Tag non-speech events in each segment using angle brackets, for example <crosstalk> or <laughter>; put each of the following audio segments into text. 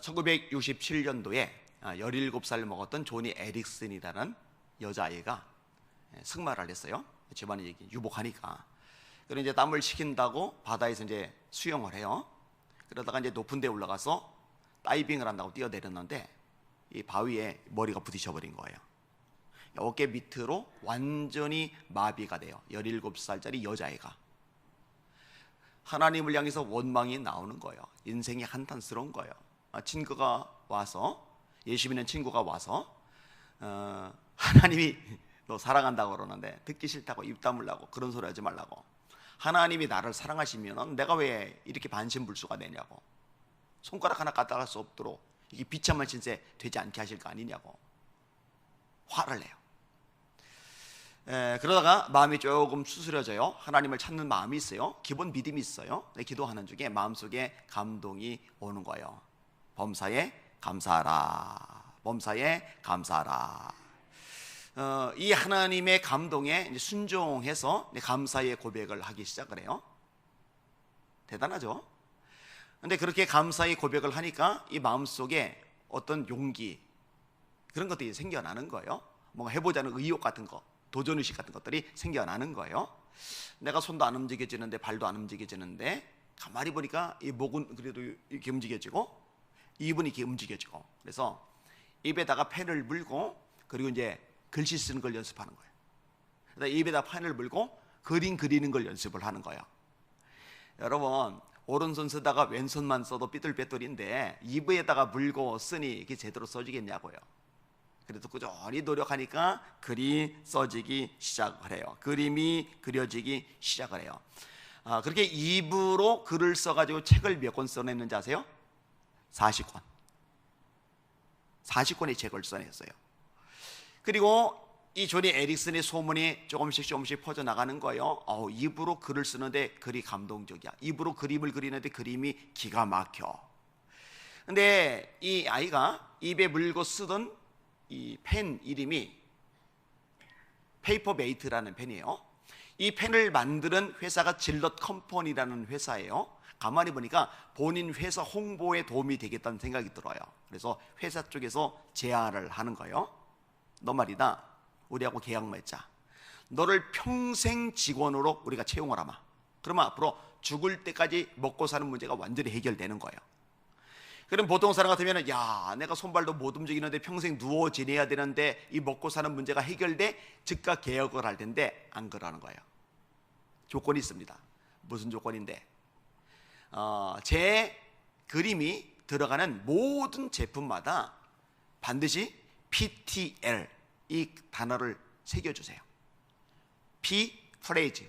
1967년도에 17살 먹었던 조니 에릭슨이라는 여자아이가 예, 승마를 했어요. 집안이 이렇게 유복하니까. 그리고 이제 땀을 식힌다고 바다에서 이제 수영을 해요. 그러다가 이제 높은 데 올라가서 다이빙을 한다고 뛰어내렸는데 이 바위에 머리가 부딪혀 버린 거예요. 어깨 밑으로 완전히 마비가 돼요. 17살짜리 여자애가. 하나님을 향해서 원망이 나오는 거예요. 인생이 한탄스러운 거예요. 아, 친구가 와서 예수 믿는 친구가 와서 어, <laughs> 하나님이 너 사랑한다고 그러는데 듣기 싫다고 입 다물라고 그런 소리 하지 말라고 하나님이 나를 사랑하시면 내가 왜 이렇게 반신불수가 되냐고 손가락 하나 까딱할 수 없도록 이게 비참한 신세 되지 않게 하실 거 아니냐고 화를 내요. 에, 그러다가 마음이 조금 수스려져요. 하나님을 찾는 마음이 있어요. 기본 믿음이 있어요. 네, 기도하는 중에 마음속에 감동이 오는 거예요. 범사에 감사하라. 범사에 감사하라. 어, 이 하나님의 감동에 순종해서 감사의 고백을 하기 시작을 해요. 대단하죠? 근데 그렇게 감사의 고백을 하니까 이 마음속에 어떤 용기 그런 것들이 생겨나는 거예요. 뭔가 해보자는 의욕 같은 거, 도전 의식 같은 것들이 생겨나는 거예요. 내가 손도 안 움직여지는데 발도 안 움직여지는데 가만히 보니까 이 목은 그래도 이렇게 움직여지고 입은 이렇게 움직여지고 그래서 입에다가 펜을 물고 그리고 이제 글씨 쓰는 걸 연습하는 거예요. 그래서 입에다 펜을 물고 그림 그리는 걸 연습을 하는 거예요. 여러분 오른손 쓰다가 왼손만 써도 삐뚤빼뚤인데 입에다가 물고 쓰니 이게 제대로 써지겠냐고요. 그래도 꾸준히 노력하니까 글이 써지기 시작을 해요. 그림이 그려지기 시작을 해요. 아, 그렇게 입으로 글을 써가지고 책을 몇 권 써냈는지 아세요? 40권. 40권의 책을 써냈어요. 그리고 이 조니 에릭슨의 소문이 조금씩 조금씩 퍼져나가는 거예요. 어, 입으로 글을 쓰는데 글이 감동적이야. 입으로 그림을 그리는데 그림이 기가 막혀. 근데 이 아이가 입에 물고 쓰던 이 펜 이름이 페이퍼메이트라는 펜이에요. 이 펜을 만드는 회사가 질럿 컴퍼니라는 회사예요. 가만히 보니까 본인 회사 홍보에 도움이 되겠다는 생각이 들어요. 그래서 회사 쪽에서 제안을 하는 거예요. 너 말이다. 우리하고 계약 맺자. 너를 평생 직원으로 우리가 채용을 하마. 그러면 앞으로 죽을 때까지 먹고 사는 문제가 완전히 해결되는 거예요. 그럼 보통 사람 같으면 야 내가 손발도 못 움직이는데 평생 누워 지내야 되는데 이 먹고 사는 문제가 해결돼 즉각 개혁을 할 텐데 안 그러는 거예요. 조건이 있습니다. 무슨 조건인데? 어, 제 그림이 들어가는 모든 제품마다 반드시 PTL 이 단어를 새겨주세요. P 프레이즈,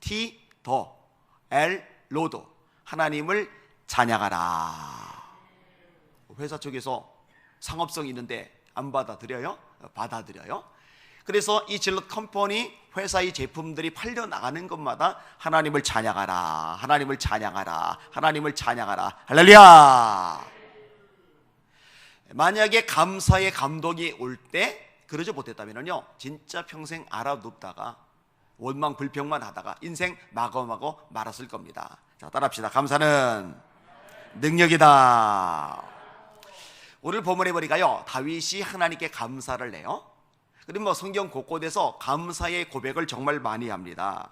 T 더, L 로드 하나님을 찬양하라. 회사 쪽에서 상업성 있는데 안 받아들여요? 받아들여요. 그래서 이 질럿 컴퍼니 회사의 제품들이 팔려 나가는 것마다 하나님을 찬양하라. 하나님을 찬양하라. 하나님을 찬양하라. 할렐루야. 만약에 감사의 감동이 올 때 그러지 못했다면요. 진짜 평생 알아눕다가 원망 불평만 하다가 인생 마거마거 말았을 겁니다. 자, 따라합시다. 감사는 능력이다. 오늘 본문에 보니까요. 다윗이 하나님께 감사를 해요. 그리고 뭐 성경 곳곳에서 감사의 고백을 정말 많이 합니다.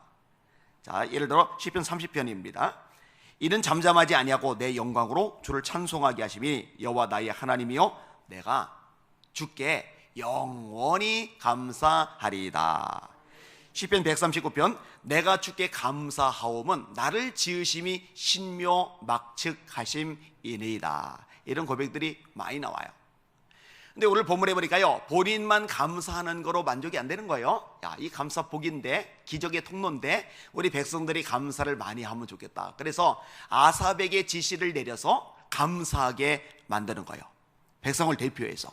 자, 예를 들어 시편 30편입니다. 이는 잠잠하지 아니하고 내 영광으로 주를 찬송하게 하심이 여호와 나의 하나님이요 내가 주께 영원히 감사하리이다. 시편 139편 내가 주께 감사하옴은 나를 지으심이 신묘 막측하심이니이다. 이런 고백들이 많이 나와요. 근데 오늘 본문에 보니까요, 본인만 감사하는 거로 만족이 안 되는 거예요. 야, 이 감사 복인데, 기적의 통로인데, 우리 백성들이 감사를 많이 하면 좋겠다. 그래서 아삽에게 지시를 내려서 감사하게 만드는 거예요. 백성을 대표해서.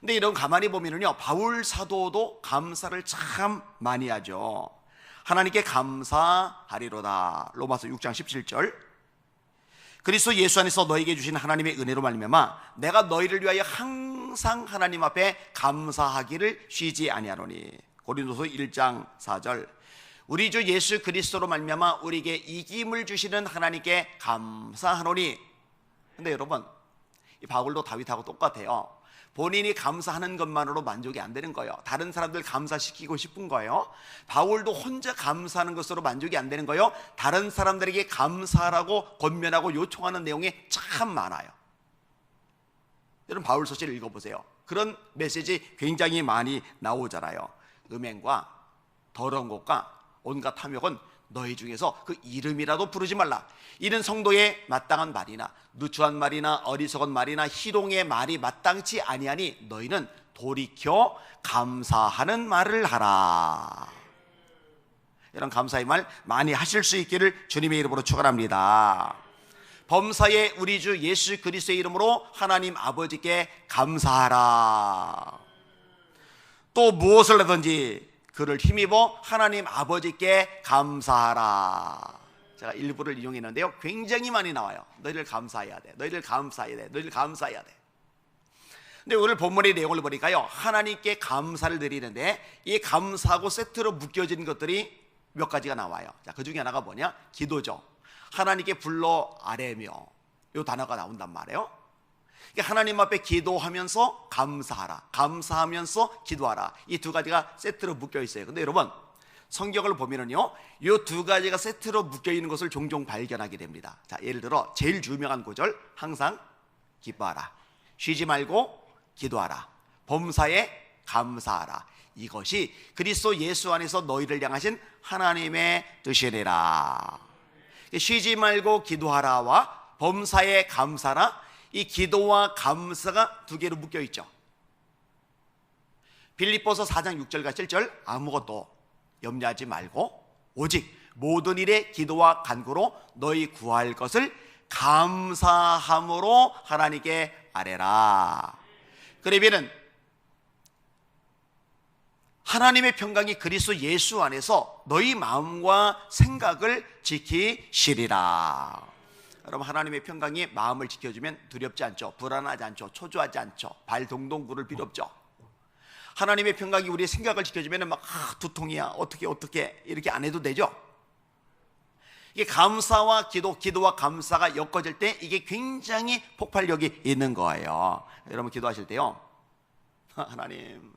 근데 이런 가만히 보면은요, 바울 사도도 감사를 참 많이 하죠. 하나님께 감사하리로다. 로마서 6장 17절. 그리스도 예수 안에서 너에게 주신 하나님의 은혜로 말미암아 내가 너희를 위하여 항상 하나님 앞에 감사하기를 쉬지 아니하노니. 고린도서 1장 4절. 우리 주 예수 그리스도로 말미암아 우리에게 이김을 주시는 하나님께 감사하노니. 근데 여러분 이 바울도 다윗하고 똑같아요. 본인이 감사하는 것만으로 만족이 안 되는 거예요. 다른 사람들 감사시키고 싶은 거예요. 바울도 혼자 감사하는 것으로 만족이 안 되는 거예요. 다른 사람들에게 감사하라고 권면하고 요청하는 내용이 참 많아요. 여러분 바울 서시를 읽어보세요. 그런 메시지 굉장히 많이 나오잖아요. 음행과 더러운 것과 온갖 탐욕은 너희 중에서 그 이름이라도 부르지 말라. 이는 성도의 마땅한 말이나 누추한 말이나 어리석은 말이나 희롱의 말이 마땅치 아니하니 너희는 돌이켜 감사하는 말을 하라. 이런 감사의 말 많이 하실 수 있기를 주님의 이름으로 축원합니다. 범사의 우리 주 예수 그리스도의 이름으로 하나님 아버지께 감사하라. 또 무엇을 하든지 그를 힘입어 하나님 아버지께 감사하라. 제가 일부를 이용했는데요. 굉장히 많이 나와요. 너희를 감사해야 돼. 너희를 감사해야 돼. 너희를 감사해야 돼. 근데 오늘 본문의 내용을 보니까요. 하나님께 감사를 드리는데 이 감사하고 세트로 묶여진 것들이 몇 가지가 나와요. 자, 그 중에 하나가 뭐냐? 기도죠. 하나님께 불러 아뢰며 요 단어가 나온단 말이에요. 그러니까 하나님 앞에 기도하면서 감사하라. 감사하면서 기도하라. 이 두 가지가 세트로 묶여 있어요. 근데 여러분, 성경을 보면은요, 이 두 가지가 세트로 묶여 있는 것을 종종 발견하게 됩니다. 자, 예를 들어, 제일 유명한 구절, 항상 기뻐하라. 쉬지 말고 기도하라. 범사에 감사하라. 이것이 그리스도 예수 안에서 너희를 향하신 하나님의 뜻이니라. 쉬지 말고 기도하라와 범사에 감사라. 이 기도와 감사가 두 개로 묶여 있죠. 빌립보서 4장 6절과 7절 아무것도 염려하지 말고 오직 모든 일에 기도와 간구로 너희 구할 것을 감사함으로 하나님께 아뢰라. 그러면은 하나님의 평강이 그리스도 예수 안에서 너희 마음과 생각을 지키시리라. 여러분 하나님의 평강이 마음을 지켜주면 두렵지 않죠. 불안하지 않죠. 초조하지 않죠. 발 동동 구를 필요 없죠. 하나님의 평강이 우리의 생각을 지켜주면 막 아, 두통이야. 어떻게 어떻게 이렇게 안 해도 되죠. 이게 감사와 기도, 기도와 감사가 엮어질 때 이게 굉장히 폭발력이 있는 거예요. 여러분 기도하실 때요. <laughs> 하나님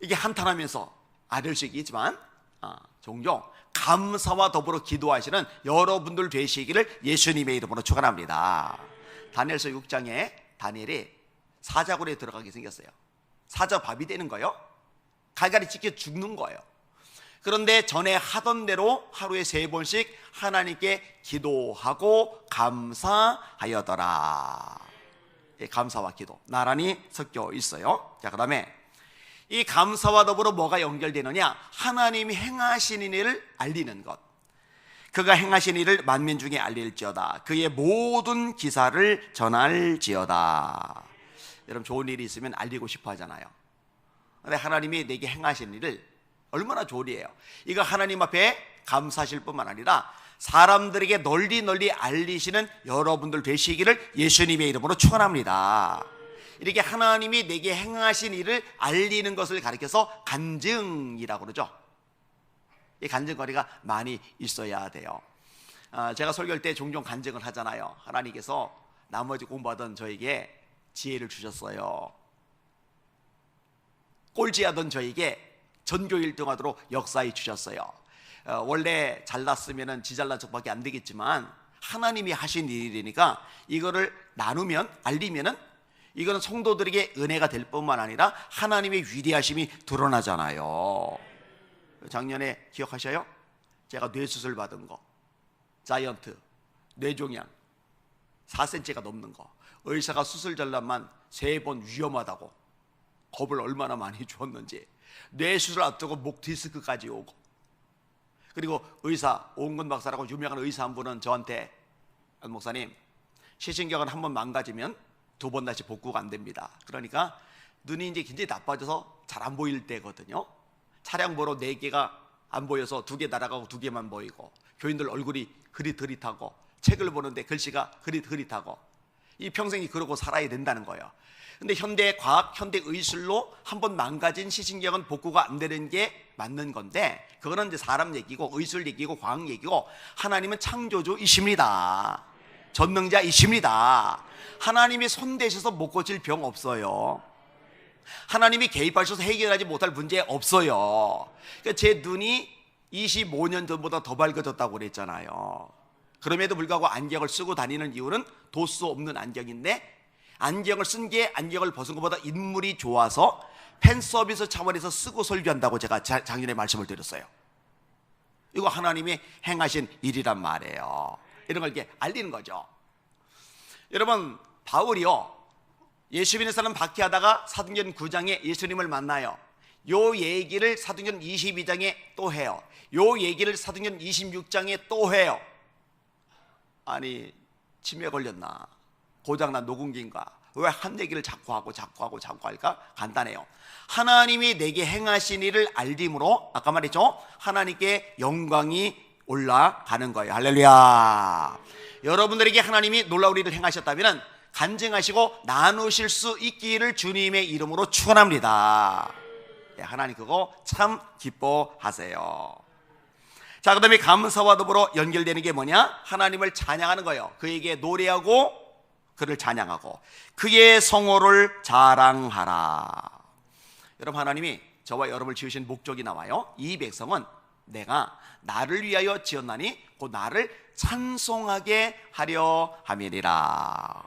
이게 한탄하면서 있겠지만 아, 종종 감사와 더불어 기도하시는 여러분들 되시기를 예수님의 이름으로 축원합니다. 다니엘서 6장에 다니엘이 사자굴에 들어가게 생겼어요. 사자 밥이 되는 거예요. 갈갈이 찢겨 죽는 거예요. 그런데 전에 하던 대로 하루에 세 번씩 하나님께 기도하고 감사하여더라. 예, 감사와 기도 나란히 섞여 있어요. 자, 그다음에 이 감사와 더불어 뭐가 연결되느냐? 하나님이 행하신 일을 알리는 것. 그가 행하신 일을 만민 중에 알릴지어다. 그의 모든 기사를 전할지어다. 여러분 좋은 일이 있으면 알리고 싶어 하잖아요. 근데 하나님이 내게 행하신 일을 얼마나 좋은 일이에요. 이거 하나님 앞에 감사하실 뿐만 아니라 사람들에게 널리 널리 알리시는 여러분들 되시기를 예수님의 이름으로 축원합니다. 이렇게 하나님이 내게 행하신 일을 알리는 것을 가리켜서 간증이라고 그러죠. 이 간증거리가 많이 있어야 돼요. 아, 제가 설교할 때 종종 간증을 하잖아요. 하나님께서 나머지 공부하던 저에게 지혜를 주셨어요. 꼴찌하던 저에게 전교 1등하도록 역사해 주셨어요. 어, 원래 잘났으면 지 잘난 척밖에 안 되겠지만 하나님이 하신 일이니까 이거를 나누면 알리면은 이거는 성도들에게 은혜가 될 뿐만 아니라 하나님의 위대하심이 드러나잖아요. 작년에 기억하셔요? 제가 뇌수술 받은 거. 자이언트, 뇌종양 4cm가 넘는 거. 의사가 수술 전람만 세 번 위험하다고 겁을 얼마나 많이 주었는지 뇌수술 앞두고 목 디스크까지 오고 그리고 의사 오은근 박사라고 유명한 의사 한 분은 저한테 안 목사님 시신경을 한번 망가지면 두 번 다시 복구가 안 됩니다. 그러니까 눈이 이제 굉장히 나빠져서 잘 안 보일 때거든요. 차량 보러 네 개가 안 보여서 두 개 날아가고 두 개만 보이고 교인들 얼굴이 흐릿흐릿하고 책을 보는데 글씨가 흐릿흐릿하고 이 평생이 그러고 살아야 된다는 거예요. 근데 현대 과학, 현대 의술로 한 번 망가진 시신경은 복구가 안 되는 게 맞는 건데 그거는 이제 사람 얘기고 의술 얘기고 과학 얘기고 하나님은 창조주이십니다. 전능자이십니다. 하나님이 손 대셔서 못 고칠 병 없어요. 하나님이 개입하셔서 해결하지 못할 문제 없어요. 그러니까 제 눈이 25년 전보다 더 밝아졌다고 그랬잖아요. 그럼에도 불구하고 안경을 쓰고 다니는 이유는 도수 없는 안경인데 안경을 쓴 게 안경을 벗은 것보다 인물이 좋아서 팬 서비스 차원에서 쓰고 설교한다고 제가 자- 작년에 말씀을 드렸어요. 이거 하나님이 행하신 일이란 말이에요. 이런 걸 이렇게 알리는 거죠. 여러분 바울이요 예수님의 사람 박해하다가 사도행전 9장에 예수님을 만나요. 요 얘기를 사도행전 22장에 또 해요. 요 얘기를 사도행전 26장에 또 해요. 아니 치매 걸렸나? 고장난 녹음기인가? 왜 한 얘기를 자꾸 하고 자꾸 하고 자꾸 할까? 간단해요. 하나님이 내게 행하신 일을 알림으로 아까 말했죠? 하나님께 영광이 올라가는 거예요. 할렐루야. 여러분들에게 하나님이 놀라운 일을 행하셨다면 간증하시고 나누실 수 있기를 주님의 이름으로 축원합니다. 예, 하나님 그거 참 기뻐하세요. 자, 그 다음에 감사와 더불어 연결되는 게 뭐냐? 하나님을 찬양하는 거예요. 그에게 노래하고 그를 찬양하고 그의 성호를 자랑하라. 여러분 하나님이 저와 여러분을 지으신 목적이 나와요. 이 백성은 내가 나를 위하여 지었나니 곧 나를 찬송하게 하려 함이니라.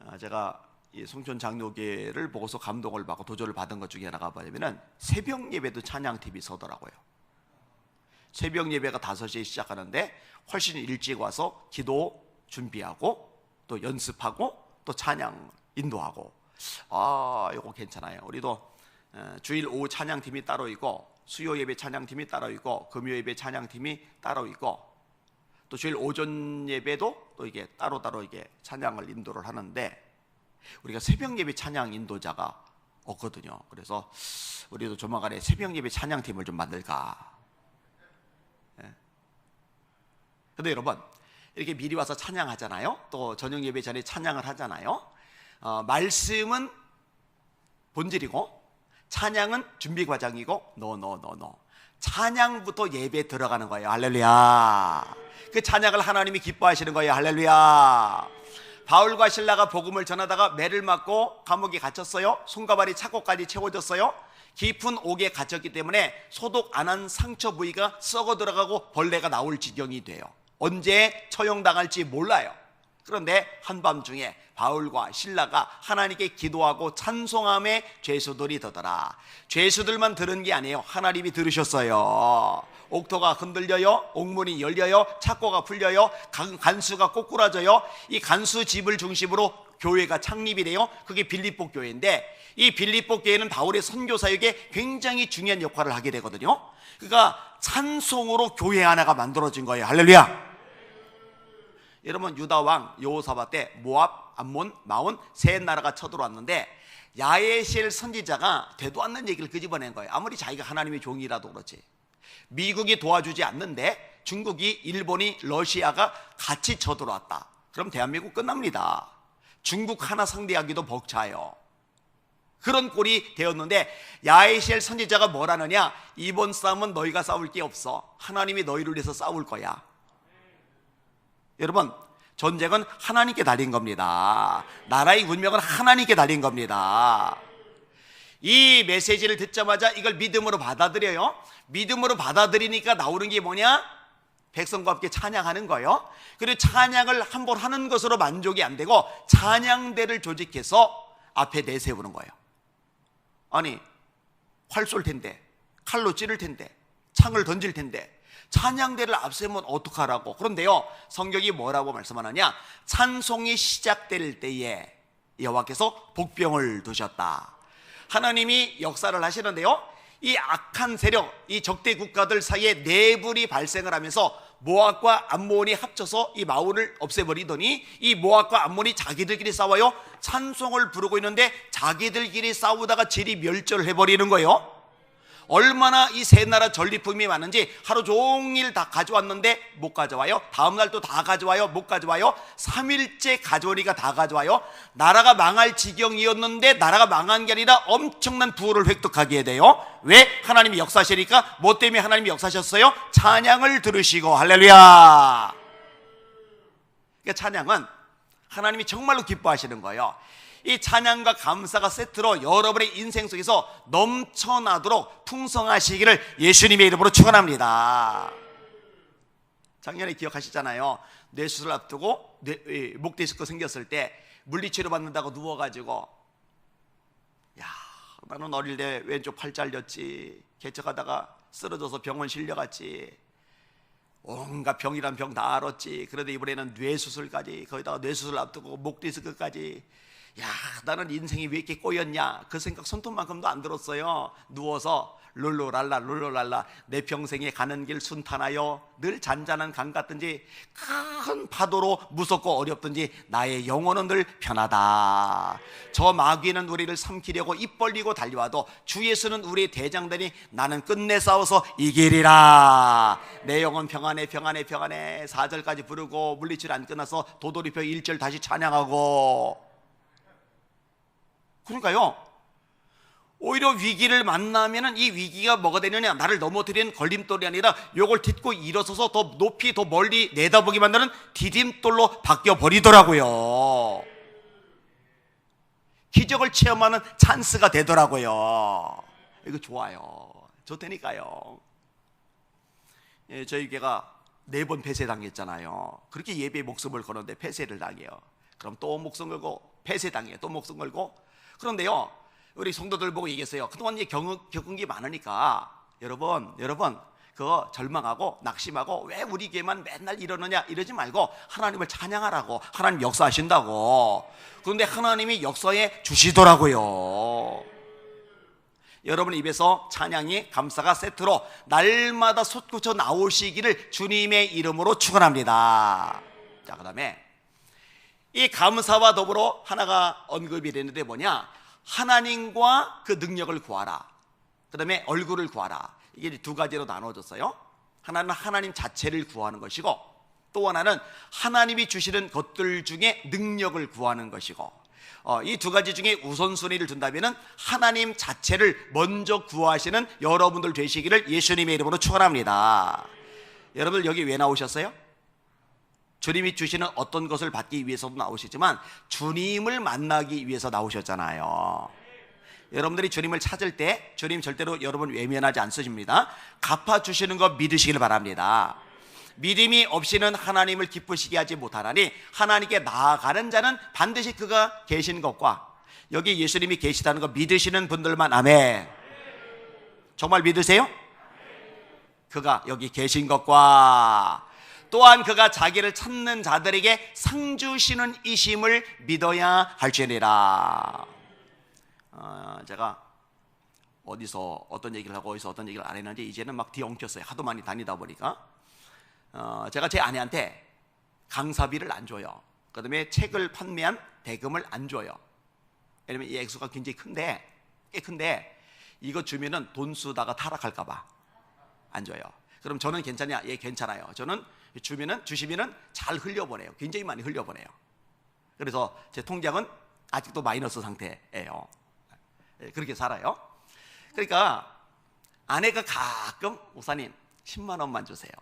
아, 제가 이 송천 장로교회를 보고서 감동을 받고 도전을 받은 것 중에 하나가 뭐냐면은 새벽 예배도 찬양 TV 서더라고요. 새벽 예배가 5시에 시작하는데 훨씬 일찍 와서 기도 준비하고 또 연습하고 또 찬양 인도하고 아 이거 괜찮아요. 우리도 어, 주일 오후 찬양팀이 따로 있고 수요 예배 찬양팀이 따로 있고 금요 예배 찬양팀이 따로 있고 또 주일 오전 예배도 또 이게 따로 따로 이게 찬양을 인도를 하는데 우리가 새벽 예배 찬양 인도자가 없거든요. 그래서 우리도 조만간에 새벽 예배 찬양팀을 좀 만들까. 예. 근데 여러분 이렇게 미리 와서 찬양하잖아요. 또 저녁 예배 전에 찬양을 하잖아요. 어, 말씀은 본질이고 찬양은 준비 과정이고 노노노노 찬양부터 예배 들어가는 거예요. 할렐루야. 그 찬양을 하나님이 기뻐하시는 거예요. 할렐루야. 바울과 신라가 복음을 전하다가 매를 맞고 감옥에 갇혔어요. 손과 발이 차고까지 채워졌어요. 깊은 옥에 갇혔기 때문에 소독 안 한 상처 부위가 썩어 들어가고 벌레가 나올 지경이 돼요. 언제 처형당할지 몰라요. 그런데 한밤중에 바울과 신라가 하나님께 기도하고 찬송함에 죄수들이 더더라. 죄수들만 들은 게 아니에요. 하나님이 들으셨어요. 옥토가 흔들려요. 옥문이 열려요. 착고가 풀려요. 간- 간수가 꼬꾸라져요. 이 간수 집을 중심으로 교회가 창립이 돼요. 그게 빌립보 교회인데 이 빌립보 교회는 바울의 선교 사역에 굉장히 중요한 역할을 하게 되거든요. 그러니까 찬송으로 교회 하나가 만들어진 거예요. 할렐루야. 여러분 유다 왕 여호사밧 때 모압, 암몬, 마온 세 나라가 쳐들어왔는데 야에시엘 선지자가 되도 않는 얘기를 끄집어낸 거예요. 아무리 자기가 하나님의 종이라도 그렇지. 미국이 도와주지 않는데 중국이, 일본이, 러시아가 같이 쳐들어왔다. 그럼 대한민국 끝납니다. 중국 하나 상대하기도 벅차요. 그런 꼴이 되었는데 야에시엘 선지자가 뭐라느냐? 이번 싸움은 너희가 싸울 게 없어. 하나님이 너희를 위해서 싸울 거야. 여러분 전쟁은 하나님께 달린 겁니다. 나라의 운명은 하나님께 달린 겁니다. 이 메시지를 듣자마자 이걸 믿음으로 받아들여요. 믿음으로 받아들이니까 나오는 게 뭐냐? 백성과 함께 찬양하는 거예요. 그리고 찬양을 한 번 하는 것으로 만족이 안 되고 찬양대를 조직해서 앞에 내세우는 거예요. 아니 활 쏠 텐데 칼로 찌를 텐데 창을 던질 텐데 찬양대를 앞세우면 어떡하라고? 그런데요 성경이 뭐라고 말씀하느냐? 찬송이 시작될 때에 여호와께서 복병을 두셨다. 하나님이 역사를 하시는데요 이 악한 세력 이 적대 국가들 사이에 내불이 발생을 하면서 모압과 암몬이 합쳐서 이 마을을 없애버리더니 이 모압과 암몬이 자기들끼리 싸워요. 찬송을 부르고 있는데 자기들끼리 싸우다가 질이 멸절을 해버리는 거예요 얼마나 이 세 나라 전리품이 많은지 하루 종일 다 가져왔는데 못 가져와요. 다음 날 또 다 가져와요. 못 가져와요. 3일째 가져오니까 다 가져와요. 나라가 망할 지경이었는데 나라가 망한 게 아니라 엄청난 부를 획득하게 돼요. 왜? 하나님이 역사하시니까 뭐 때문에 하나님이 역사하셨어요? 찬양을 들으시고 할렐루야. 그러니까 찬양은 하나님이 정말로 기뻐하시는 거예요. 이 찬양과 감사가 세트로 여러분의 인생 속에서 넘쳐나도록 풍성하시기를 예수님의 이름으로 축원합니다. 작년에 기억하시잖아요. 뇌수술 앞두고 목 디스크 생겼을 때 물리치료 받는다고 누워가지고 야 나는 어릴 때 왼쪽 팔 잘렸지 개척하다가 쓰러져서 병원 실려갔지 온갖 병이란 병 다 알았지 그런데 이번에는 뇌수술까지 거기다가 뇌수술 앞두고 목 디스크까지 야 나는 인생이 왜 이렇게 꼬였냐? 그 생각 손톱만큼도 안 들었어요. 누워서 룰루랄라 룰루랄라 내 평생에 가는 길 순탄하여 늘 잔잔한 강 같든지 큰 파도로 무섭고 어렵든지 나의 영혼은 늘 편하다. 저 마귀는 우리를 삼키려고 입 벌리고 달려와도 주 예수는 우리의 대장되니 나는 끝내 싸워서 이기리라. 내 영혼 평안해 평안해 평안해. 4절까지 부르고 물리칠 안 끝나서 도돌이표 1절 다시 찬양하고 그러니까요? 오히려 위기를 만나면은 이 위기가 뭐가 되느냐? 나를 넘어뜨리는 걸림돌이 아니라 요걸 딛고 일어서서 더 높이 더 멀리 내다보게 만드는 디딤돌로 바뀌어 버리더라고요. 기적을 체험하는 찬스가 되더라고요. 이거 좋아요. 좋다니까요. 예, 저희 교회가 네 번 폐쇄 당했잖아요. 그렇게 예배 목숨을 거는데 폐쇄를 당해요. 그럼 또 목숨 걸고 폐쇄 당해요. 또 목숨 걸고 그런데요 우리 성도들 보고 얘기했어요. 그동안 이제 겪은, 겪은 게 많으니까 여러분, 여러분 그거 절망하고 낙심하고 왜 우리 교회만 맨날 이러느냐 이러지 말고 하나님을 찬양하라고 하나님 역사하신다고. 그런데 하나님이 역사해 주시더라고요. 여러분 입에서 찬양이 감사가 세트로 날마다 솟구쳐 나오시기를 주님의 이름으로 축원합니다. 자, 그 다음에 이 감사와 더불어 하나가 언급이 되는데 뭐냐? 하나님과 그 능력을 구하라. 그 다음에 얼굴을 구하라. 이게 두 가지로 나눠졌어요. 하나는 하나님 자체를 구하는 것이고 또 하나는 하나님이 주시는 것들 중에 능력을 구하는 것이고 어, 이 두 가지 중에 우선순위를 둔다면 하나님 자체를 먼저 구하시는 여러분들 되시기를 예수님의 이름으로 축원합니다. 여러분들 여기 왜 나오셨어요? 주님이 주시는 어떤 것을 받기 위해서도 나오시지만 주님을 만나기 위해서 나오셨잖아요. 여러분들이 주님을 찾을 때 주님 절대로 여러분 외면하지 않으십니다. 갚아 주시는 거 믿으시길 바랍니다. 믿음이 없이는 하나님을 기쁘시게 하지 못하나니 하나님께 나아가는 자는 반드시 그가 계신 것과 여기 예수님이 계시다는 거 믿으시는 분들만 아멘. 정말 믿으세요? 그가 여기 계신 것과 또한 그가 자기를 찾는 자들에게 상 주시는 이심을 믿어야 할지니라. 어, 제가 어디서 어떤 얘기를 하고 어디서 어떤 얘기를 안 했는지 이제는 막 뒤엉켰어요. 하도 많이 다니다 보니까. 어, 제가 제 아내한테 강사비를 안 줘요. 그 다음에 책을 판매한 대금을 안 줘요. 왜냐면 이 액수가 굉장히 큰데 꽤 큰데 이거 주면은 돈 쓰다가 타락할까봐 안 줘요. 그럼 저는 괜찮냐? 예, 괜찮아요. 저는 주면은 주시면은 잘 흘려보내요. 굉장히 많이 흘려보내요. 그래서 제 통장은 아직도 마이너스 상태예요. 예, 그렇게 살아요. 그러니까 아내가 가끔 목사님 10만 원만 주세요.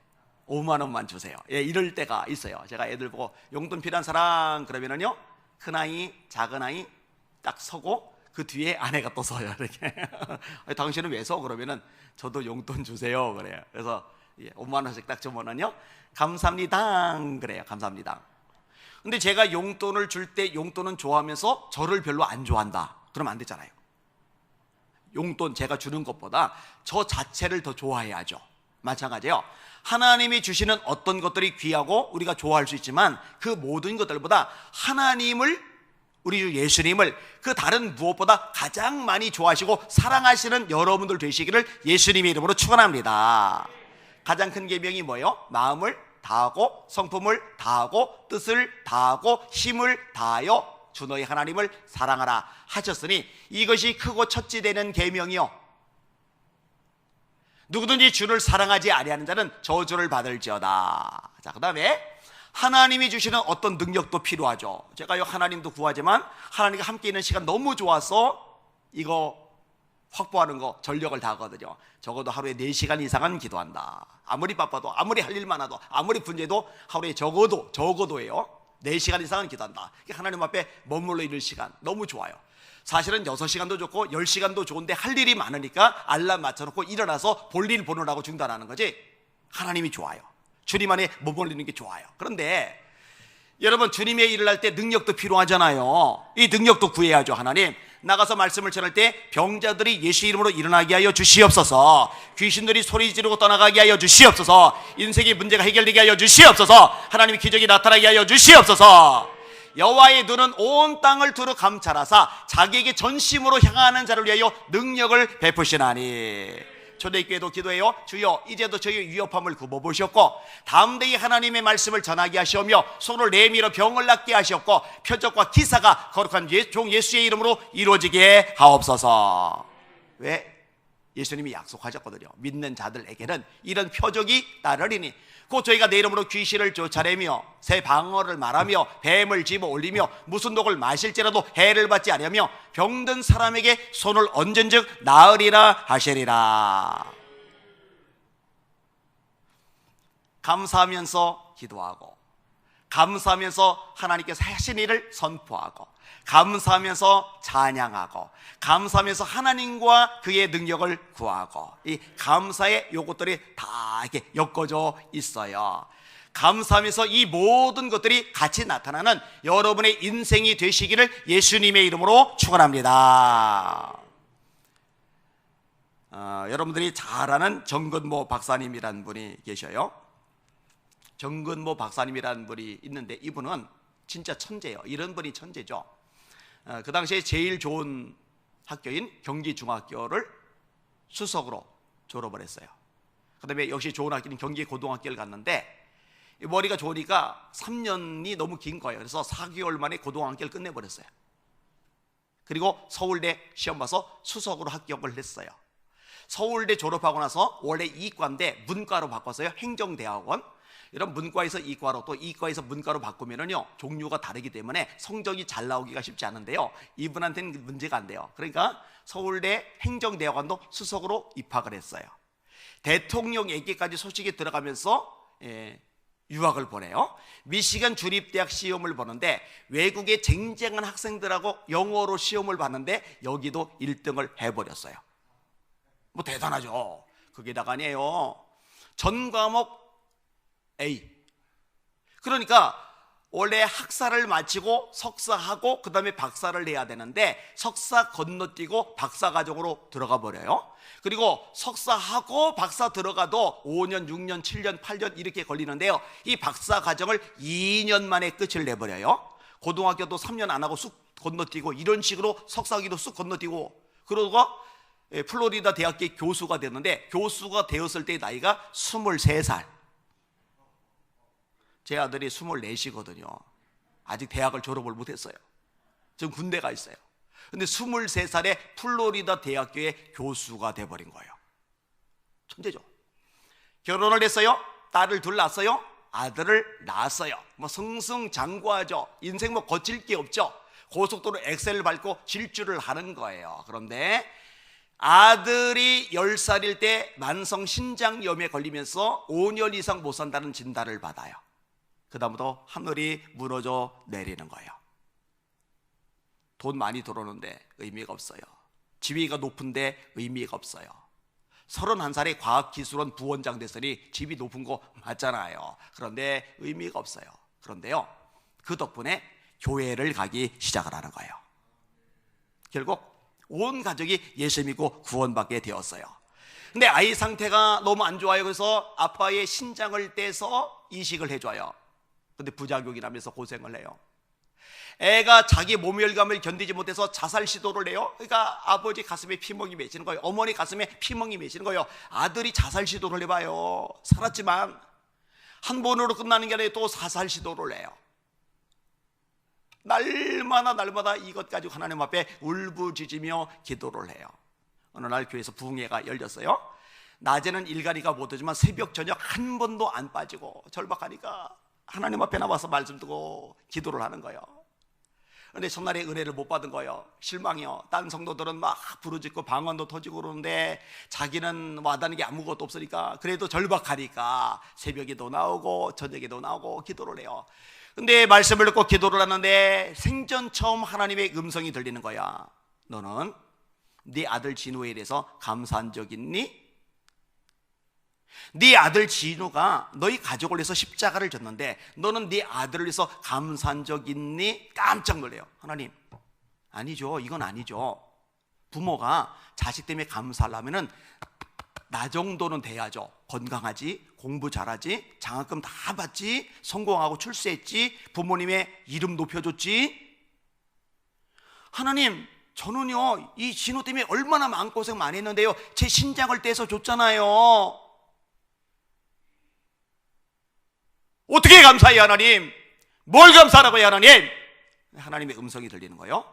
5만 원만 주세요. 예, 이럴 때가 있어요. 제가 애들 보고 용돈 필요한 사람 그러면은요 큰 아이, 작은 아이 딱 서고 그 뒤에 아내가 또 서요. 이렇게 <laughs> 당신은 왜 서? 그러면은 저도 용돈 주세요. 그래요. 그래서 예, 5만 원씩 딱 주면은요 감사합니다. 그래요. 감사합니다. 근데 제가 용돈을 줄 때 용돈은 좋아하면서 저를 별로 안 좋아한다. 그러면 안 되잖아요. 용돈 제가 주는 것보다 저 자체를 더 좋아해야죠. 마찬가지예요. 하나님이 주시는 어떤 것들이 귀하고 우리가 좋아할 수 있지만 그 모든 것들보다 하나님을 우리 주 예수님을 그 다른 무엇보다 가장 많이 좋아하시고 사랑하시는 여러분들 되시기를 예수님의 이름으로 축원합니다. 가장 큰 계명이 뭐예요? 마음을 다하고 성품을 다하고 뜻을 다하고 힘을 다하여 주 너희 하나님을 사랑하라 하셨으니 이것이 크고 첫째 되는 계명이요. 누구든지 주를 사랑하지 아니하는 자는 저주를 받을지어다. 자, 그다음에 하나님이 주시는 어떤 능력도 필요하죠. 제가요 하나님도 구하지만 하나님과 함께 있는 시간 너무 좋아서 이거 확보하는 거 전력을 다하거든요. 적어도 하루에 4시간 이상은 기도한다. 아무리 바빠도 아무리 할 일 많아도 아무리 분재도 하루에 적어도 적어도예요. 4시간 이상은 기도한다. 하나님 앞에 머물러 있는 시간 너무 좋아요. 사실은 6시간도 좋고 10시간도 좋은데 할 일이 많으니까 알람 맞춰놓고 일어나서 볼일 보느라고 중단하는 거지. 하나님이 좋아요. 주님 안에 머물리는 게 좋아요. 그런데 여러분 주님의 일을 할 때 능력도 필요하잖아요. 이 능력도 구해야죠, 하나님. 나가서 말씀을 전할 때 병자들이 예수 이름으로 일어나게 하여 주시옵소서. 귀신들이 소리 지르고 떠나가게 하여 주시옵소서. 인생의 문제가 해결되게 하여 주시옵소서. 하나님의 기적이 나타나게 하여 주시옵소서. 여호와의 눈은 온 땅을 두루 감찰하사 자기에게 전심으로 향하는 자를 위하여 능력을 베푸시나니. 초대교회도 기도해요. 주여 이제도 저희 위협함을 굽어보셨고 다음 대에 하나님의 말씀을 전하게 하시오며 손을 내밀어 병을 낫게 하셨고 표적과 기사가 거룩한 예, 종 예수의 이름으로 이루어지게 하옵소서. 왜? 예수님이 약속하셨거든요. 믿는 자들에게는 이런 표적이 따르리니 곧 저희가 내 이름으로 귀신을 쫓아내며 새 방어를 말하며 뱀을 집어 올리며 무슨 독을 마실지라도 해를 받지 않으며 병든 사람에게 손을 얹은즉 나으리라 하시리라. 감사하면서 기도하고 감사하면서 하나님께서 하신 일을 선포하고 감사하면서 찬양하고 감사하면서 하나님과 그의 능력을 구하고 이 감사의 요것들이 다 이렇게 엮어져 있어요. 감사하면서 이 모든 것들이 같이 나타나는 여러분의 인생이 되시기를 예수님의 이름으로 축원합니다. 어, 여러분들이 잘 아는 정근모 박사님이라는 분이 계셔요. 정근모 박사님이라는 분이 있는데 이분은 진짜 천재예요. 이런 분이 천재죠. 어, 그 당시에 제일 좋은 학교인 경기중학교를 수석으로 졸업을 했어요. 그 다음에 역시 좋은 학교인 경기고등학교를 갔는데 머리가 좋으니까 3년이 너무 긴 거예요. 그래서 4개월 만에 고등학교를 끝내버렸어요. 그리고 서울대 시험 봐서 수석으로 합격을 했어요. 서울대 졸업하고 나서 원래 이과인데 문과로 바꿨어요. 행정대학원. 이런 문과에서 이과로 또 이과에서 문과로 바꾸면은요 종류가 다르기 때문에 성적이 잘 나오기가 쉽지 않은데요. 이분한테는 문제가 안 돼요. 그러니까 서울대 행정대학원도 수석으로 입학을 했어요. 대통령에게까지 소식이 들어가면서 예, 유학을 보내요. 미시간 주립대학 시험을 보는데 외국의 쟁쟁한 학생들하고 영어로 시험을 봤는데 여기도 1등을 해버렸어요. 뭐 대단하죠. 그게다가 아니에요. 전 과목 A. 그러니까 원래 학사를 마치고 석사하고 그 다음에 박사를 내야 되는데 석사 건너뛰고 박사 과정으로 들어가 버려요. 그리고 석사하고 박사 들어가도 5년, 6년, 7년, 8년 이렇게 걸리는데요. 이 박사 과정을 2년 만에 끝을 내버려요. 고등학교도 3년 안 하고 쑥 건너뛰고 이런 식으로 석사기도 쑥 건너뛰고 그러고 예, 플로리다 대학교 교수가 됐는데 교수가 되었을 때 나이가 23살. 제 아들이 24시거든요. 아직 대학을 졸업을 못했어요. 지금 군대 가 있어요. 근데 23살에 플로리다 대학교의 교수가 돼버린 거예요. 천재죠. 결혼을 했어요. 딸을 둘 낳았어요. 아들을 낳았어요. 뭐 승승장구하죠. 인생 뭐 거칠 게 없죠. 고속도로 엑셀을 밟고 질주를 하는 거예요. 그런데 아들이 10살일 때 만성 신장염에 걸리면서 5년 이상 못 산다는 진단을 받아요. 그다음부터 하늘이 무너져 내리는 거예요. 돈 많이 들어오는데 의미가 없어요. 지위가 높은데 의미가 없어요. 31살에 과학기술원 부원장 됐으니 집이 높은 거 맞잖아요. 그런데 의미가 없어요. 그런데요, 그 덕분에 교회를 가기 시작을 하는 거예요. 결국 온 가족이 예수 믿고 구원받게 되었어요. 근데 아이 상태가 너무 안 좋아요. 그래서 아빠의 신장을 떼서 이식을 해줘요. 근데 부작용이라면서 고생을 해요. 애가 자기 모멸감을 견디지 못해서 자살 시도를 해요. 그러니까 아버지 가슴에 피멍이 맺히는 거예요. 어머니 가슴에 피멍이 맺히는 거예요. 아들이 자살 시도를 해봐요. 살았지만 한 번으로 끝나는 게 아니라 또 사살 시도를 해요. 날마다 날마다 이것 가지고 하나님 앞에 울부짖으며 기도를 해요. 어느 날 교회에서 부흥회가 열렸어요. 낮에는 일가리가 못하지만 새벽 저녁 한 번도 안 빠지고 절박하니까 하나님 앞에 나와서 말씀 듣고 기도를 하는 거예요. 근데 첫날에 은혜를 못 받은 거예요. 실망이요. 딴 성도들은 막 부르짖고 방언도 터지고 그러는데 자기는 와닿는 게 아무것도 없으니까 그래도 절박하니까 새벽에도 나오고 저녁에도 나오고 기도를 해요. 근데 말씀을 듣고 기도를 하는데 생전 처음 하나님의 음성이 들리는 거야. 너는 네 아들 진우에 대해서 감사한 적 있니? 네 아들 진우가 너희 가족을 위해서 십자가를 졌는데 너는 네 아들을 위해서 감사한 적 있니? 깜짝 놀래요. 하나님, 아니죠. 이건 아니죠. 부모가 자식 때문에 감사하려면은 나 정도는 돼야죠. 건강하지, 공부 잘하지, 장학금 다 받지, 성공하고 출세했지, 부모님의 이름 높여줬지. 하나님, 저는요, 이 진호 때문에 얼마나 마음고생 많이 했는데요. 제 신장을 떼서 줬잖아요. 어떻게 감사해요, 하나님? 뭘 감사하라고요, 하나님? 하나님의 음성이 들리는 거예요.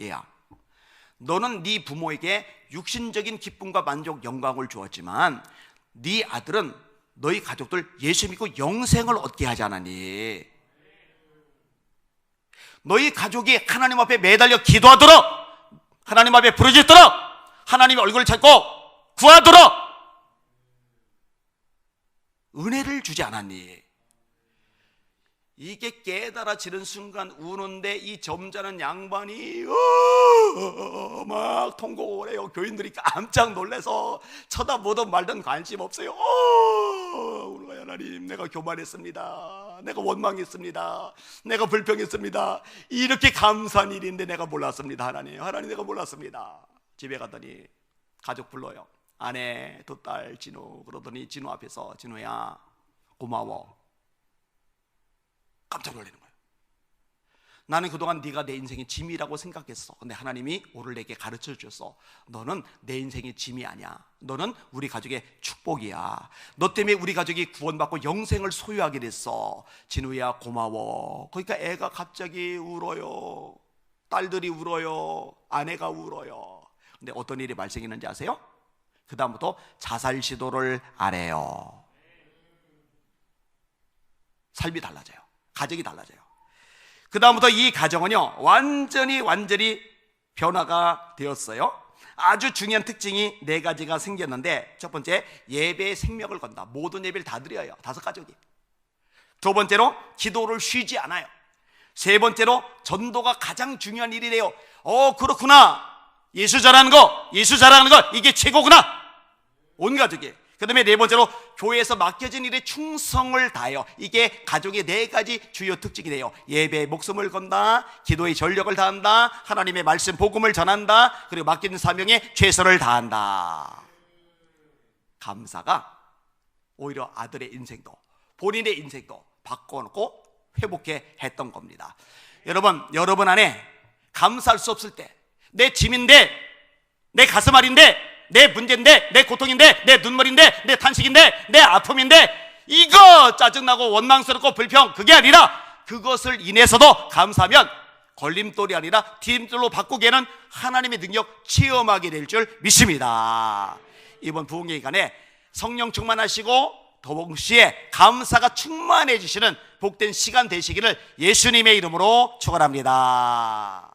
얘야. 너는 네 부모에게 육신적인 기쁨과 만족, 영광을 주었지만 네 아들은 너희 가족들 예수 믿고 영생을 얻게 하지 않았니? 너희 가족이 하나님 앞에 매달려 기도하도록 하나님 앞에 부르짖도록 하나님의 얼굴을 찾고 구하도록 은혜를 주지 않았니? 이게 깨달아지는 순간 우는데 이 점잖은 양반이 어, 막 통곡을 해요. 교인들이 깜짝 놀래서 쳐다보든 말든 관심 없어요. 어, 우리 하나님, 내가 교만했습니다. 내가 원망했습니다. 내가 불평했습니다. 이렇게 감사한 일인데 내가 몰랐습니다. 하나님, 하나님 내가 몰랐습니다. 집에 가더니 가족 불러요. 아내, 두 딸, 진우 그러더니 진우 앞에서 진우야 고마워. 깜짝 놀라는 거예요. 나는 그동안 네가 내 인생의 짐이라고 생각했어. 근데 하나님이 오늘 내게 가르쳐 주셨어. 너는 내 인생의 짐이 아니야. 너는 우리 가족의 축복이야. 너 때문에 우리 가족이 구원받고 영생을 소유하게 됐어. 진우야 고마워. 그러니까 애가 갑자기 울어요. 딸들이 울어요. 아내가 울어요. 근데 어떤 일이 발생했는지 아세요? 그다음부터 자살 시도를 안 해요. 삶이 달라져요. 가정이 달라져요. 그 다음부터 이 가정은요, 완전히, 완전히 변화가 되었어요. 아주 중요한 특징이 네 가지가 생겼는데, 첫 번째, 예배의 생명을 건다. 모든 예배를 다 드려요. 다섯 가족이. 두 번째로, 기도를 쉬지 않아요. 세 번째로, 전도가 가장 중요한 일이래요. 어, 그렇구나. 예수 잘하는 거, 예수 잘하는 거, 이게 최고구나. 온 가족이. 그 다음에 네 번째로 교회에서 맡겨진 일에 충성을 다해요. 이게 가족의 네 가지 주요 특징이 돼요. 예배에 목숨을 건다, 기도에 전력을 다한다, 하나님의 말씀 복음을 전한다, 그리고 맡긴 사명에 최선을 다한다. 감사가 오히려 아들의 인생도 본인의 인생도 바꿔놓고 회복해 했던 겁니다. 여러분, 여러분 안에 감사할 수 없을 때, 내 짐인데, 내 가슴앓이인데, 내 문제인데, 내 고통인데, 내 눈물인데, 내 탄식인데, 내 아픔인데, 이거 짜증나고 원망스럽고 불평, 그게 아니라 그것을 인해서도 감사하면 걸림돌이 아니라 디딤돌로 바꾸기에는 하나님의 능력 체험하게 될 줄 믿습니다. 이번 부흥회 기간에 성령 충만하시고 동시에 감사가 충만해지시는 복된 시간 되시기를 예수님의 이름으로 축원합니다.